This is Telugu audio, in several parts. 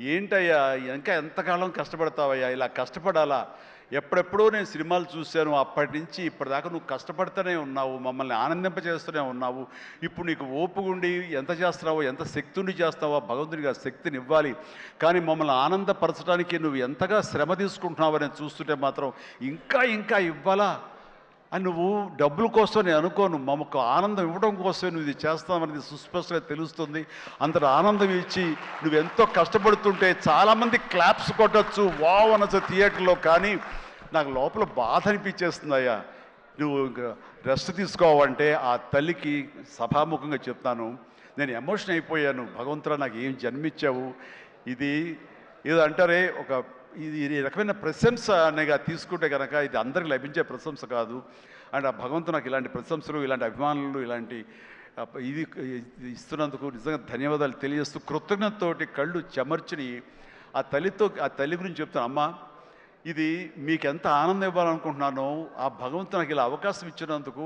ఏంటయ్యా ఇంకా ఎంతకాలం కష్టపడతావయ్యా? ఇలా కష్టపడాలా? ఎప్పుడెప్పుడో నేను సినిమాలు చూశాను అప్పటి నుంచి ఇప్పటిదాకా నువ్వు కష్టపడుతూనే ఉన్నావు మమ్మల్ని ఆనందింపజేస్తూనే ఉన్నావు. ఇప్పుడు నీకు ఓపుగుండి ఎంత చేస్తున్నావో ఎంత శక్తిని చేస్తావో భగవంతుడిగా శక్తిని ఇవ్వాలి. కానీ మమ్మల్ని ఆనందపరచడానికి నువ్వు ఎంతగా శ్రమ తీసుకుంటున్నావు అని చూస్తుంటే మాత్రం ఇంకా ఇంకా ఇవ్వాలా? అని నువ్వు డబ్బుల కోసం నేను అనుకోను. మమ్మకు ఆనందం ఇవ్వడం కోసమే నువ్వు ఇది చేస్తామనేది సుస్పష్టంగా తెలుస్తుంది. అంతటి ఆనందం ఇచ్చి నువ్వు ఎంతో కష్టపడుతుంటే చాలామంది క్లాప్స్ కొట్టచ్చు వావ్ అనొచ్చు థియేటర్లో. కానీ నాకు లోపల బాధ అనిపించేస్తుందయ్యా నువ్వు ఇంకా రెస్ట్ తీసుకోవంటే ఆ తల్లికి సభాముఖంగా చెప్తాను. నేను ఎమోషన్ అయిపోయాను. భగవంతుడా నాకు ఏం జన్మించావు ఇది ఏదో అంటారే ఒక ఇది ఈ రకమైన ప్రశంస అనేగా తీసుకుంటే కనుక ఇది అందరికి లభించే ప్రశంస కాదు. అండ్ ఆ భగవంతు నాకు ఇలాంటి ప్రశంసలు ఇలాంటి అభిమానులు ఇలాంటి ఇది ఇస్తున్నందుకు నిజంగా ధన్యవాదాలు తెలియజేస్తూ కృతజ్ఞతతోటి కళ్ళు చెమర్చిని ఆ తల్లితో ఆ తల్లి గురించి చెప్తాను అమ్మ ఇది మీకు ఎంత ఆనందం ఇవ్వాలనుకుంటున్నానో ఆ భగవంతు నాకు ఇలా అవకాశం ఇచ్చినందుకు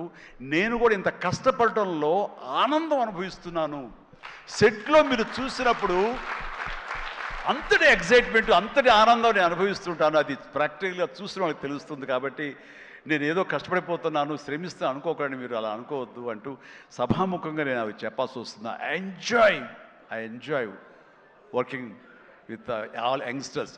నేను కూడా ఇంత కష్టపడటంలో ఆనందం అనుభవిస్తున్నాను. సెట్లో మీరు చూసినప్పుడు అంతటి ఎగ్జైట్మెంట్ అంతటి ఆనందం నేను అనుభవిస్తుంటాను. అది ప్రాక్టికల్గా చూసిన వాళ్ళకి తెలుస్తుంది కాబట్టి నేను ఏదో కష్టపడిపోతున్నాను శ్రమిస్తాను అనుకోకండి మీరు అలా అనుకోవద్దు అంటూ సభాముఖంగా నేను అవి చెప్పాల్సి వస్తుంది I enjoy I enjoy working with all youngsters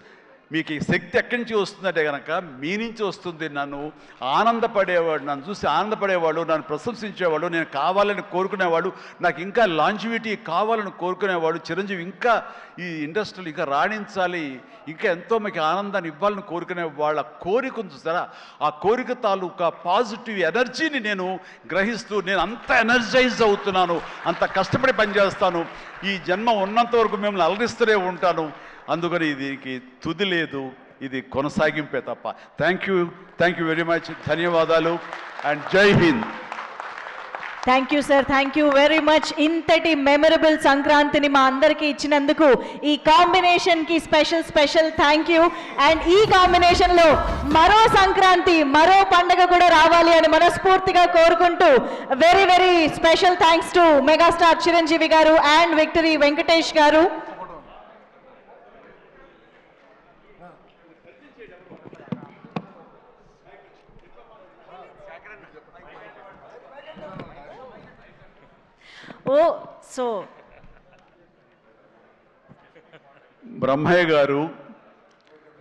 మీకు ఈ శక్తి ఎక్కడి నుంచి వస్తుందంటే కనుక మీ నుంచి వస్తుంది నన్ను. ఆనందపడేవాడు నన్ను చూసి ఆనందపడేవాడు నన్ను ప్రశంసించేవాడు నేను కావాలని కోరుకునేవాడు నాకు ఇంకా లాంజివిటీ కావాలని కోరుకునేవాడు చిరంజీవి ఇంకా ఈ ఇండస్ట్రీలు ఇంకా రాణించాలి ఇంకా ఎంతో మీకు ఆనందాన్ని ఇవ్వాలని కోరుకునే వాళ్ళ కోరిక చూస్తారా చూసారా? ఆ కోరిక తాలూకా పాజిటివ్ ఎనర్జీని నేను గ్రహిస్తూ నేను అంత ఎనర్జైజ్ అవుతున్నాను అంత కష్టపడి పనిచేస్తాను. ఈ జన్మ ఉన్నంత వరకు మిమ్మల్ని అలరిస్తూనే ఉంటాను. అందుకని దీనికి తుది లేదు ఇది కొనసాగింపే తప్ప. Thank you thank you very much ధన్యవాదాలు and Jai Hind. Thank you sir thank you very much ఇంతటి మెమరబుల్ సంక్రాంతిని మా అందరికీ ఇచ్చినందుకు ఈ కాంబినేషన్కి special special thank you and ఈ కాంబినేషన్లో మరో సంక్రాంతి మరో పండగ కూడా రావాలి అని మనస్ఫూర్తిగా కోరుకుంటూ very very special thanks to megastar Chiranjeevi garu and Victory Venkatesh గారు. ఓ సో. బ్రహ్మయ్య గారు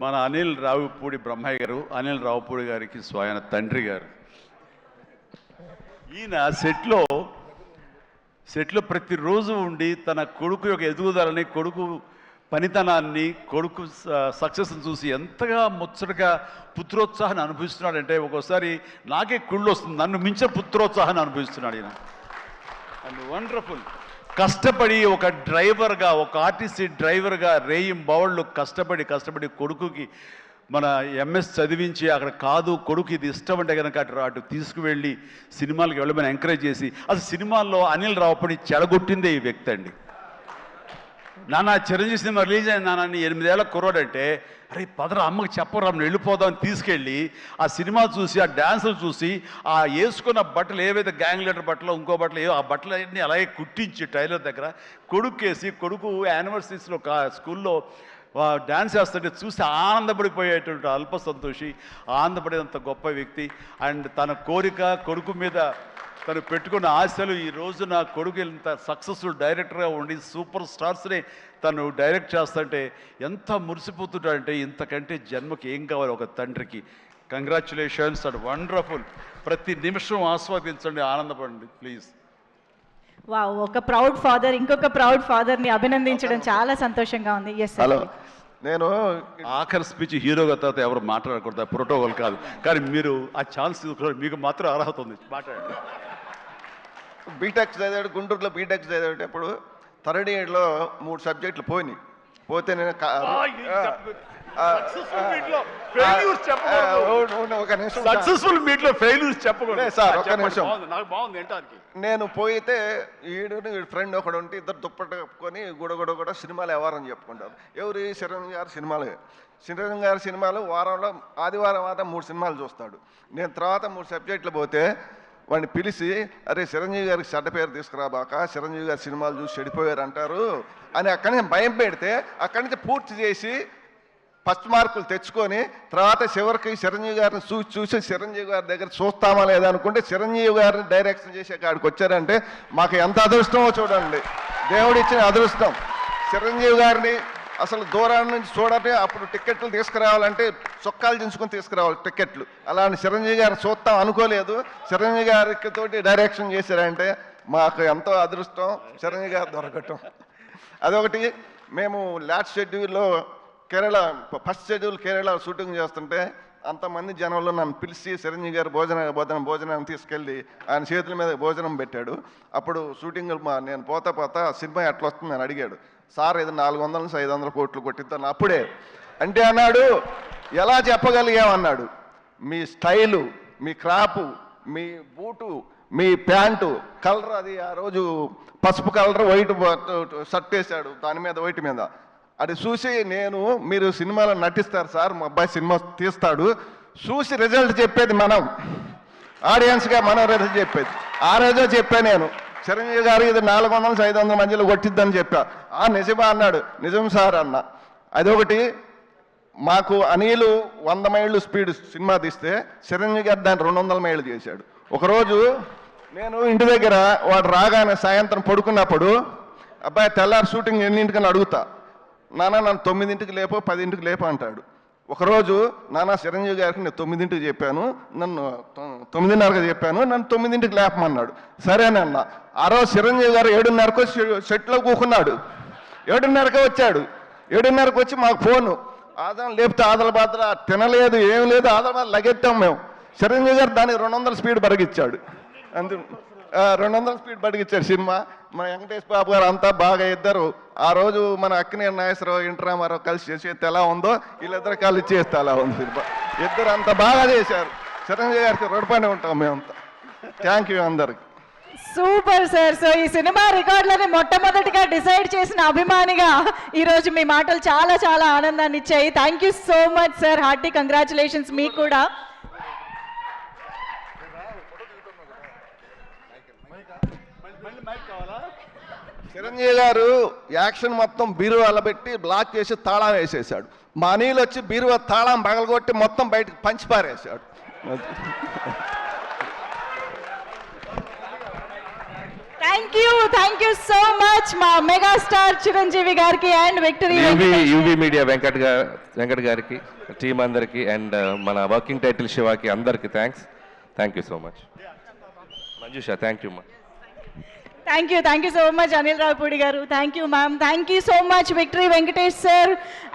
మన అనిల్ రావుపూడి బ్రహ్మయ్య గారు అనిల్ రావుపూడి గారికి స్వయన తండ్రి గారు. ఈయన సెట్లో సెట్లో ప్రతిరోజు ఉండి తన కొడుకు యొక్క ఎదుగుదలని కొడుకు పనితనాన్ని కొడుకు సక్సెస్ని చూసి ఎంతగా ముచ్చటగా పుత్రోత్సాహాన్ని అనుభవిస్తున్నాడంటే ఒక్కోసారి నాకే కుళ్ళు వస్తుంది నన్ను మించిన పుత్రోత్సాహాన్ని అనుభవిస్తున్నాడు ఈయన. అండ్ వండర్ఫుల్ కష్టపడి ఒక డ్రైవర్గా ఒక ఆర్టీసీ డ్రైవర్గా రేయిం బౌళ్ళు కష్టపడి కష్టపడి కొడుకుకి మన ఎంఎస్ చదివించి అక్కడ కాదు కొడుకు ఇది ఇష్టం అంటే కనుక అటు అటు తీసుకువెళ్ళి సినిమాలకు వెళ్ళమని ఎంకరేజ్ చేసి అసలు సినిమాల్లో అనిల్ రావుపడి చెడగొట్టిందే ఈ వ్యక్తి అండి. నాన్న చిరంజీవి సినిమా రిలీజ్ అయింది నాన్న నీ ఎనిమిదేళ్ళ కుర్రాడంటే అరే పదరా అమ్మకి చెప్పరా మనం వెళ్ళిపోదాం అని తీసుకెళ్ళి ఆ సినిమా చూసి ఆ డ్యాన్సులు చూసి ఆ వేసుకున్న బట్టలు ఏవైతే గ్యాంగ్ లీడర్ బట్టలు ఇంకో బట్టలు ఏవో ఆ బట్టలు అన్నీ అలాగే కుట్టించి టైలర్ దగ్గర కొడుకేసి కొడుకు యానివర్సరీస్లో కా స్కూల్లో డ్యాన్స్ చేస్తుంటే చూసి ఆనందపడిపోయేటువంటి అల్ప సంతోషి ఆనందపడేంత గొప్ప వ్యక్తి. అండ్ తన కోరిక కొడుకు మీద తను పెట్టుకున్న ఆశలు ఈ రోజు నా కొడుకు ఇంత సక్సెస్ఫుల్ డైరెక్టర్గా ఉండి సూపర్ స్టార్స్ని తను డైరెక్ట్ చేస్తుంటే ఎంత మురిసిపోతుంటాడంటే ఇంతకంటే జన్మకి ఏం కావాలి ఒక తండ్రికి. కంగ్రాచులేషన్స్ అండ్ వండర్ఫుల్ ప్రతి నిమిషం ఆస్వాదించండి ఆనందపడండి ప్లీజ్ వా ఒక ప్రౌడ్ ఫాదర్ ఇంకొక ప్రౌడ్ ఫాదర్ని అభినందించడం చాలా సంతోషంగా ఉంది. Yes hello. నేను ఆఖరి స్పీచ్ హీరోగా తర్వాత ఎవరు మాట్లాడకూడదు ప్రోటోకాల్ కాదు. కానీ మీరు ఆ ఛాన్స్ మీకు మాత్రం అర్హత ఉంది. మాట్లాడండి. బీటెక్ చదివాడు గుంటూరులో బీటెక్ చదివేటప్పుడు థర్డ్ ఇయర్లో మూడు సబ్జెక్టులు పోయినాయి. పోతే నేను ఒక నిమిషం సార్. సక్సెస్ఫుల్ మీట్లో ఫెయిల్యూర్స్ చెప్పకూడదు. లేదు సార్, ఒక్క చెప్పండి. నిమిషం. నాకు బాగుంది నేను పోయితే ఈడు ఫ్రెండ్ ఒకడు ఉంటే ఇద్దరు దుప్పట్ట కప్పుకొని గుడగుడ కూడా సినిమాలు ఎవరని చెప్పుకుంటారు. ఎవరు? చిరంజీవి గారి సినిమాలు. చిరంజీవి గారి సినిమాలు వారంలో ఆదివారం మాత్రం మూడు సినిమాలు చూస్తాడు. నేను తర్వాత మూడు సబ్జెక్టులు పోతే వాడిని పిలిచి అరే చిరంజీవి గారికి చెడ్డ పేరు తీసుకురాబాక చిరంజీవి గారి సినిమాలు చూసి చెడిపోయారు అంటారు అని అక్కడి నుంచి భయం పెడితే అక్కడి నుంచి పూర్తి చేసి ఫస్ట్ మార్కులు తెచ్చుకొని తర్వాత చివరికి చిరంజీవి గారిని చూసి చూసి చిరంజీవి గారి దగ్గర చూస్తామా లేదా అనుకుంటే చిరంజీవి గారిని డైరెక్షన్ చేసే కాడికి వచ్చారంటే మాకు ఎంత అదృష్టమో చూడండి. దేవుడిచ్చిన అదృష్టం. చిరంజీవి గారిని అసలు దూరం నుంచి చూడండి అప్పుడు టికెట్లు తీసుకురావాలంటే చొక్కాలు దించుకొని తీసుకురావాలి టికెట్లు అలాంటి చిరంజీవి గారిని చూస్తాం అనుకోలేదు. చిరంజీవి గారికి తోటి డైరెక్షన్ చేశారంటే మాకు ఎంతో అదృష్టం. చిరంజీవి గారు దొరకటం. అదొకటి. మేము లాస్ట్ షెడ్యూల్లో Kerala first schedule Kerala shooting చేస్తుంటే అంతమంది జనంలో నన్ను పిలిచి చిరంజీవి గారు భోజన భోజనం భోజనం తీసుకెళ్ళి ఆయన చేతుల మీద భోజనం పెట్టాడు. అప్పుడు షూటింగ్ మా నేను పోతా పోతా సినిమా ఎట్లా వస్తుంది అని అడిగాడు. సార్ ఇది నాలుగు వందల నుంచి ఐదు వందల కోట్లు కొట్టిద్దాను అప్పుడే అంటే అన్నాడు ఎలా చెప్పగలిగామన్నాడు మీ స్టైలు మీ క్రాపు మీ బూటు మీ ప్యాంటు కలర్ అది ఆ రోజు పసుపు కలర్ వైట్ షర్ట్ వేశాడు దాని మీద వైట్ మీద. అది చూసి నేను మీరు సినిమాలో నటిస్తారు సార్ మా అబ్బాయి సినిమా తీస్తాడు. చూసి రిజల్ట్ చెప్పేది మనం. ఆడియన్స్గా మనం రిజల్ట్ చెప్పేది. ఆ రోజే చెప్పా నేను. చిరంజీవి గారు ఇది నాలుగు వందల ఐదు వందల మధ్యలో కొట్టిద్దని చెప్పా. ఆ నిజమా అన్నాడు. నిజం సార్ అన్న. అదొకటి మాకు అనిలు వంద మైళ్ళు స్పీడ్ సినిమా తీస్తే చిరంజీవి గారు దాన్ని రెండు వందల మైళ్ళు చేశాడు. ఒకరోజు నేను ఇంటి దగ్గర వాడు రాగానే సాయంత్రం పడుకున్నప్పుడు అబ్బాయి తెల్లారి షూటింగ్ ఎన్నింటికని అడుగుతా. నాన్న నన్ను తొమ్మిదింటికి లేపో పదింటికి లేపో అంటాడు. ఒకరోజు నానా చిరంజీవి గారికి నేను తొమ్మిదింటికి చెప్పాను నన్ను తొమ్మిదిన్నరకు చెప్పాను నన్ను తొమ్మిదింటికి లేపమన్నాడు. సరేనన్న ఆ రోజు చిరంజీవి గారు ఏడున్నరకు వచ్చి సెట్లో కూకున్నాడు. ఏడున్నరకే వచ్చాడు. ఏడున్నరకు వచ్చి మాకు ఫోను. ఆదం లేపితే ఆదల బాధ తినలేదు ఏం లేదు ఆదల బాధ లగెత్తాం మేము. చిరంజీవి గారు దానికి రెండు వందల స్పీడ్ బరగిచ్చాడు అందు రెండు వందల స్పీడ్ పడిగిచ్చారు సినిమా. మన వెంకటేష్ బాబు గారు అంతా బాగా ఇద్దరు ఆ రోజు మన అక్కినేని నాగేశ్వరరావు ఇంటరామారావు కలిసి చేసేది ఎలా ఉందో వీళ్ళిద్దరు కలిసి చేస్తే అలా ఉంది సినిమా. ఇద్దరు అంత బాగా చేశారు. చిరంజీవి గారికి రుణపడి ఉంటాం మేమంతా. థ్యాంక్ యూ అందరికి. సూపర్ సార్ సో ఈ సినిమా రికార్డులని మొట్టమొదటిగా డిసైడ్ చేసిన అభిమానిగా ఈరోజు మీ మాటలు చాలా చాలా ఆనందాన్ని ఇచ్చాయి. Thank you so much sir hearty congratulations మీకు కూడా. చిరంజీవి గారు యాక్షన్ మొత్తం బీరువాల పెట్టి బ్లాక్ చేసి తాళం వేసేసాడు మా నీళ్ళు వచ్చి బీరువా తాళం పగలగొట్టి మొత్తం బయటకు పంచి పారేశాడు. Thank you thank you so much మా మెగాస్టార్ చిరంజీవి గారికి and Victory UV UV media Venkat garu Venkat గారికి టీం అందరికి అండ్ మన వర్కింగ్ టైటిల్ శివాకి అందరికి thanks thank you so much Manjusha thank you మా thank you thank you so much Anil Ravipudi garu thank you ma'am thank you so much Victory Venkatesh sir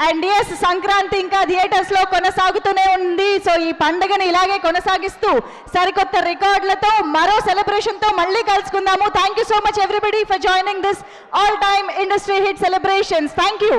and yes Sankranti ఇంకా థియేటర్స్లో కొనసాగుతూనే ఉంది సో ఈ పండుగను ఇలాగే కొనసాగిస్తూ సరికొత్త రికార్డులతో మరో సెలబ్రేషన్తో మళ్ళీ కలుసుకుందాము. Thank you so much everybody for joining this all time industry hit celebrations thank you